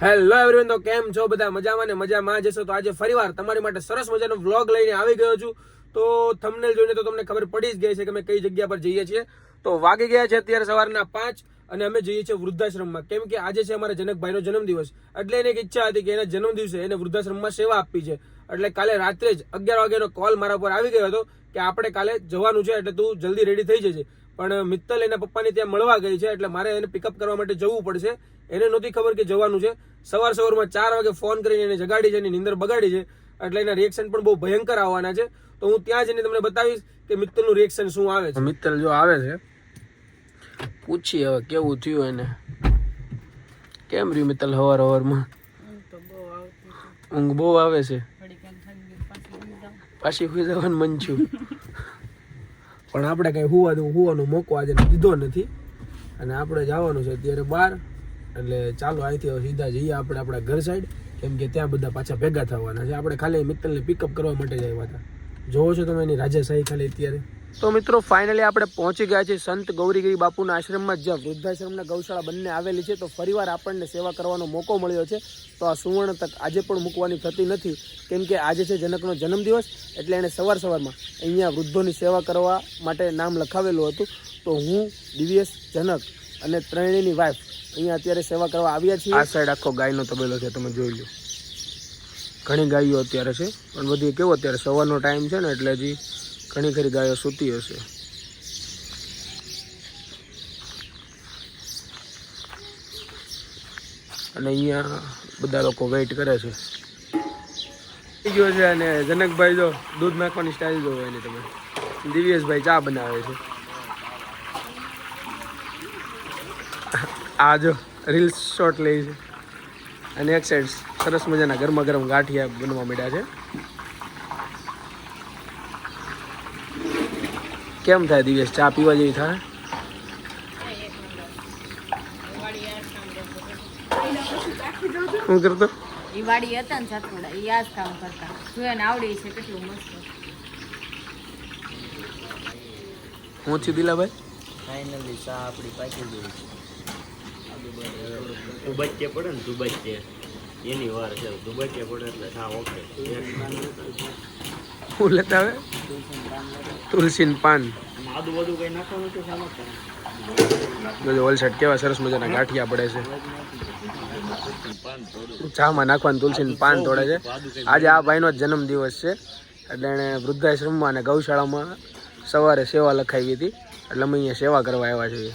Hello everyone તો કેમ છો બધા? મજામાં ને મજામાં જશો તો આજે ફરીવાર તમારી માટે સરસ મજાનો વ્લોગ લઈને આવી ગયો છું. તો થંબનેલ જોઈને તો તમને ખબર પડી જ ગઈ છે કે અમે કઈ જગ્યા પર જઈએ છીએ. તો વાગી ગયા છે અત્યારે સવારના પાંચ અને અમે જઈએ છીએ વૃદ્ધાશ્રમમાં. કેમ કે આજે છે અમારા જનકભાઈનો જન્મદિવસ. એટલે એને એક ઈચ્છા હતી કે એના જન્મદિવસે એને વૃદ્ધાશ્રમમાં સેવા આપવી છે. એટલે કાલે રાત્રે જ અગિયાર વાગ્યાનો કોલ મારા પર આવી ગયો હતો કે આપણે કાલે જવાનું છે, એટલે તું જલ્દી રેડી થઈ જજે. પણ મિત્તલ એના પપ્પાને ત્યાં મળવા ગઈ છે એટલે મારે એને પિકઅપ કરવા માટે જવું પડશે. એને નહોતી ખબર કે જવાનું છે. સવાર સવારમાં ચાર વાગે ફોન કરીને એને જગાડી છે એની નીંદર બગાડી છે એટલે એના રિએક્શન પણ બહુ ભયંકર આવવાના છે. તો હું ત્યાં જઈને તમને બતાવીશ કે મિત્તલનું રિએક્શન શું આવે છે. મિત્તલ જો આવે છે પૂછી હવે કેવું થયું એને. કેમ રહ્યું મિત્તલ હવાર હવારમાં? ઊંઘ બહુ આવે છે. પાછી સુઈ જવાનું મન છું પણ આપણે કઈ હુવાનું હુવાનો મોકો આજે દીધો નથી. અને આપણે જવાનું છે અત્યારે બહાર. એટલે ચાલો અહીંથી સીધા જઈએ આપણે આપણા ઘર સાઈડ કેમ કે ત્યાં બધા પાછા ભેગા થવાના છે. આપણે ખાલી મિત્તલને પિકઅપ કરવા માટે જ આવ્યા હતા. જોવો છો તમે એની રાજાશાહી ખાલી અત્યારે. તો મિત્રો ફાઇનલી આપણે પહોંચી ગયા છીએ સંત ગૌરીગીરી બાપુના આશ્રમમાં, જ્યાં વૃદ્ધાશ્રમના ગૌશાળા બંને આવેલી છે. તો ફરીવાર આપણને સેવા કરવાનો મોકો મળ્યો છે. તો આ સુવર્ણ તક આજે પણ મૂકવાની થતી નથી. કેમ કે આજે છે જનકનો જન્મદિવસ, એટલે એણે સવાર સવારમાં અહીંયા વૃદ્ધોની સેવા કરવા માટે નામ લખાવેલું હતું. તો હું, દિવ્યેશ, જનક અને ત્રણેયની વાઇફ અહીંયા અત્યારે સેવા કરવા આવ્યા છીએ. આ સાઈડ આખો ગાયનો તબેલો છે, તમે જોઈ લો. ઘણી ગાયો અત્યારે છે, પણ બધી કેવો અત્યારે સવારનો ટાઈમ છે ને, એટલે હજી ઘણી ખરી ગાયો સૂતી હશે. અને અહીંયા બધા લોકો વેઇટ કરે છે. ગયો છે અને જનકભાઈ જો દૂધ નાખવાની સ્ટાઇલ જોવો એની તમે. દિવ્યેશભાઈ ચા બનાવે છે. આ જો રીલ્સ શોટ લે છે. અને એક સાઈડ સરસ મજાના ગરમા ગરમ ગાંઠિયા બનવા માંડ્યા છે. કેમ થાય દિવેશ? ચા પીવા જેવી થાય? શું કરતો? ઈ હતા ને કામ કરતા. જોયા આવડી છે કેટલું મસ્ત. હું છું દિલાભાઈ? ફાઇનલી ચા આપણી પાકી ગઈ દુબચ્ચે પડે ને દુબચ્ચે. એની વાર છે દુબચ્ચે પડે એટલે ચા ઓકે. હું લેતા આવે. તુલસીન પાન. વલસાડ કેવા સરસ મજાના ગાંઠિયા પડે છે. ચામાં નાખવાનું તુલસી પાન તોડે છે. આજે આ ભાઈનો જ જન્મદિવસ છે. એટલે એણે વૃદ્ધાશ્રમમાં અને ગૌશાળામાં સવારે સેવા લખાવી હતી. એટલે અમે અહીંયા સેવા કરવા આવ્યા છીએ.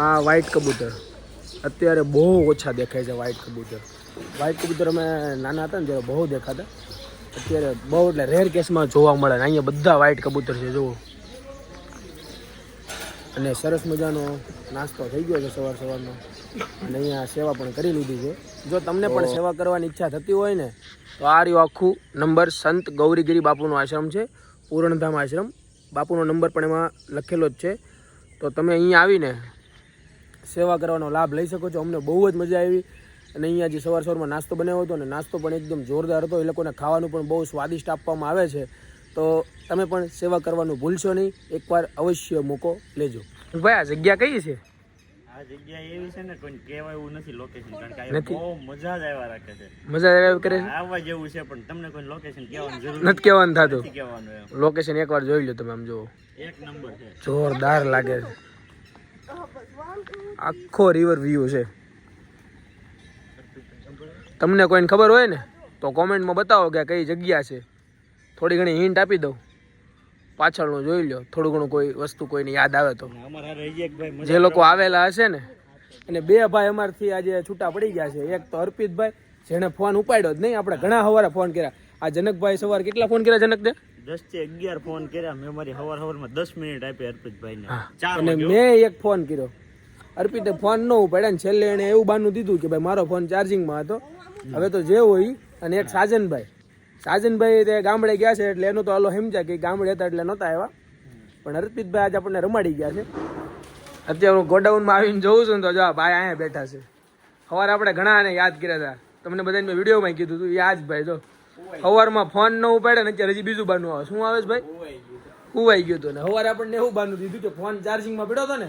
આ વ્હાઈટ કબૂતર. અત્યારે બહુ ઓછા દેખાય છે વ્હાઈટ કબૂતર. વ્હાઈટ કબૂતર અમે નાના હતા ને જ્યારે બહુ દેખાતા. અત્યારે બહુ એટલે રેર કેસમાં જોવા મળે ને અહીંયા બધા વ્હાઈટ કબૂતર છે જુઓ. અને સરસ મજાનો નાસ્તો થઈ ગયો છે સવાર સવારનો. અને અહીંયા સેવા પણ કરી લીધી છે. જો તમને પણ સેવા કરવાની ઈચ્છા થતી હોય ને તો આ રહ્યું આખું નંબર સંત ગૌરીગીરી બાપુનો આશ્રમ છે પૂરણધામ આશ્રમ. બાપુનો નંબર પણ એમાં લખેલો જ છે. તો તમે અહીંયા આવીને સેવા કરવાનો લાભ લઈ શકો છો. અમને બહુ જ મજા આવી. અને અહીંયા જે સવાર સવારમાં નાસ્તો બનાવ્યો હતો અને નાસ્તો પણ એકદમ જોરદાર હતો. એ લોકોને ખાવાનું પણ બહુ સ્વાદિષ્ટ આપવામાં આવે છે. તો તમે પણ સેવા કરવાનું ભૂલશો નહીં. એકવાર અવશ્ય મોકો લેજો. ભાઈ આ જગ્યા કઈ છે? આ જગ્યા એવી છે ને કોઈ કહેવાય એવું નથી લોકેશન કારણ કે બહુ મજા જ આવ્યા રાખે છે. મજા આવે કરે છે? આવવા જેવું છે પણ તમને કોઈ લોકેશન કહેવાની જરૂર નથી કહેવાનું થતું. નથી કહેવાનું એમ. લોકેશન એકવાર જોઈ લો તમે આમ જુઓ. એક નંબર છે. જોરદાર લાગે છે. આખો રિવર વ્યૂ છે. તમને કોઈને ખબર હોય ને, તો કોમેન્ટમાં બતાવો કે કઈ જગ્યા છે. થોડી ઘણી હિન્ટ આપી દઉં. પાછળનું જોઈ લો થોડું ઘણું કોઈ વસ્તુ કોઈને યાદ આવે તો. જે લોકો આવેલા હશે ને, અને બે ભાઈ અમારથી આજે છૂટા પડી ગયા છે. એક તો અર્પિતભાઈ, જેણે ફોન ઉપાડ્યો જ નહીં, આપણે ઘણા સવારે ફોન કર્યા. આ જનકભાઈ સવારે કેટલા ફોન કર્યા જનક ને દસથી અગિયાર ફોન કર્યા. મેં મારી હવાર હવારમાં દસ મિનિટ આપી. ચાર અને મેં એક ફોન કર્યો. અર્પિતે ફોન ન ઉપાડ્યા ને છેલ્લે એણે એવું બાનું દીધું કે ભાઈ મારો ફોન ચાર્જિંગમાં હતો. હવે તો જે હોય અને એક સાજનભાઈ. સાજનભાઈ તે ગામડે ગયા છે એટલે એનું તો હાલો સમજ્યા કે ગામડે હતા એટલે નહોતા આવ્યા. પણ અર્પિતભાઈ આજે આપણને રમાડી ગયા છે. અત્યારે હું ગોડાઉનમાં આવીને જોઉં છું ને તો જો ભાઈ અહીંયા બેઠા છે. સવારે આપણે ઘણા આને યાદ કર્યા હતા. તમને બધાને મેં વિડીયોમાં કીધું હતું. યાદ ભાઈ જો. સવારમાં ફોન ન ઉપાડે ને અત્યારે હજી બીજું બાનું આવે. શું આવે છે ભાઈ? ઉવાઈ ગયો હતો ને. સવારે આપણને એવું બાનું દીધું કે ફોન ચાર્જિંગમાં પડ્યો હતો ને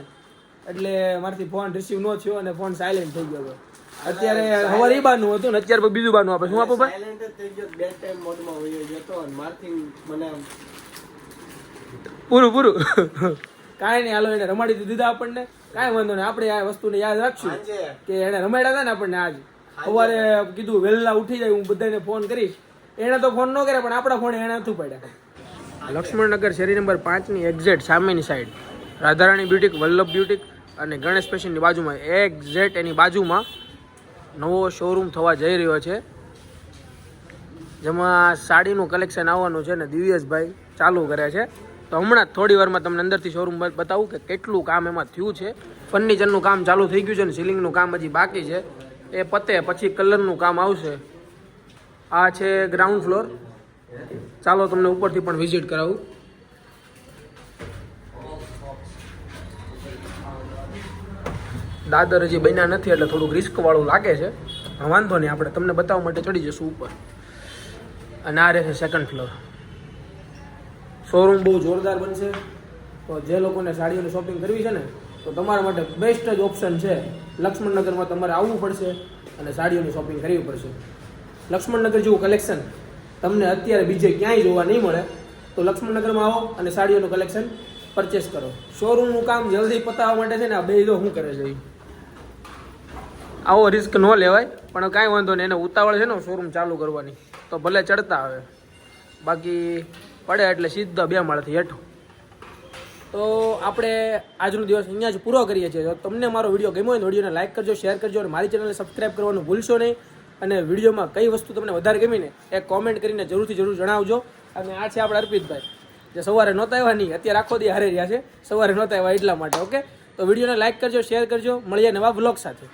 એટલે મારાથી ફોન રિસીવ ન થયો અને ફોન સાયલેન્ટ થઈ ગયો હતો. અત્યારે સવારે એ બાનું હતું ને અત્યારે બીજું બાનું આપે. શું આપો ભાઈ? સાયલેન્ટ જ થઈ ગયો બે ટાઈમ મોડમાં વયો જતો અને મારથી મને પૂરું પૂરું. કાંઈ નહીં હાલો એને રમાડી દીધા આપણને. કાંઈ વાંધો નહીં આપણે આ વસ્તુને યાદ રાખશું કે એને રમાડ્યા હતા ને આપણને આજ. સવારે કીધું વહેલા ઉઠી જાય હું બધાને ફોન કરીશ. એણે તો ફોન ન કરે પણ આપણા ફોન એણે નથી પડ્યા. લક્ષ્મણનગર શેરી નંબર પાંચની એક્ઝેક્ટ સામેની side Radharani boutique, Vallabh boutique અને ગણેશ ફેશનની બાજુમાં એક્ઝેક્ટ એની બાજુમાં નવો શોરૂમ થવા જઈ રહ્યો છે. જેમાં સાડીનું કલેક્શન આવવાનું છે ને દિવ્યેશભાઈ ચાલુ કરે છે. તો હમણાં થોડી વારમાં તમને અંદરથી શોરૂમ બતાવું કે કેટલું કામ એમાં થયું છે. ફર્નિચરનું કામ ચાલુ થઈ ગયું છે ને સીલિંગનું કામ હજી બાકી છે. એ પતે પછી કલરનું કામ આવશે. આ છે ગ્રાઉન્ડ ફ્લોર ચાલો તમને ઉપરથી પણ વિઝિટ કરાવું. દાદર હજી બન્યા નથી એટલે થોડુંક રિસ્કવાળું લાગે છે. વાંધો નહીં, આપણે તમને બતાવવા માટે ચડી જશું ઉપર. અને આ રહેશે સેકન્ડ ફ્લોર શોરૂમ બહુ જોરદાર બનશે. તો જે લોકોને સાડીઓની શોપિંગ કરવી છે ને, તો તમારા માટે બેસ્ટ જ ઓપ્શન છે. લક્ષ્મણનગરમાં તમારે આવવું પડશે અને સાડીઓની શોપિંગ કરવી પડશે. લક્ષ્મણનગર જેવું કલેક્શન તમને અત્યારે બીજે ક્યાંય જોવા નહીં મળે, તો લક્ષ્મણનગરમાં આવો અને સાડીઓનું કલેક્શન પરચેસ કરો. શોરૂમનું કામ જલ્દી પતાવવા માટે છે ને આ બે જો શું કરે છે આવો રિસ્ક ન લેવાય, પણ કાંઈ વાંધો નહીં, એને ઉતાવળ છે ને શોરૂમ ચાલુ કરવાની. તો ભલે ચડતા આવે. બાકી પડે એટલે સીધા બે માળથી હેઠો. તો આપણે આજનો દિવસ અહીંયા જ પૂરો કરીએ છીએ. જો તમને મારો વીડિયો ગમ્યો હોય તો વિડીયોને લાઇક કરજો શેર કરજો અને મારી ચેનલને સબસ્ક્રાઈબ કરવાનું ભૂલશો નહીં. અને વિડીયોમાં કઈ વસ્તુ તમને વધારે ગમી ને એ કોમેન્ટ કરીને જરૂરથી જરૂર જણાવજો. અને આ છે આપણે અર્પિતભાઈ. જે સવારે નહોતા આવ્યા નહીં, અત્યારે આખો દી હારે રહ્યા છે. સવારે નહોતા આવ્યા એટલા માટે ઓકે તો વિડીયોને લાઇક કરજો શેર કરજો. મળીએ નવા બ્લોગ સાથે.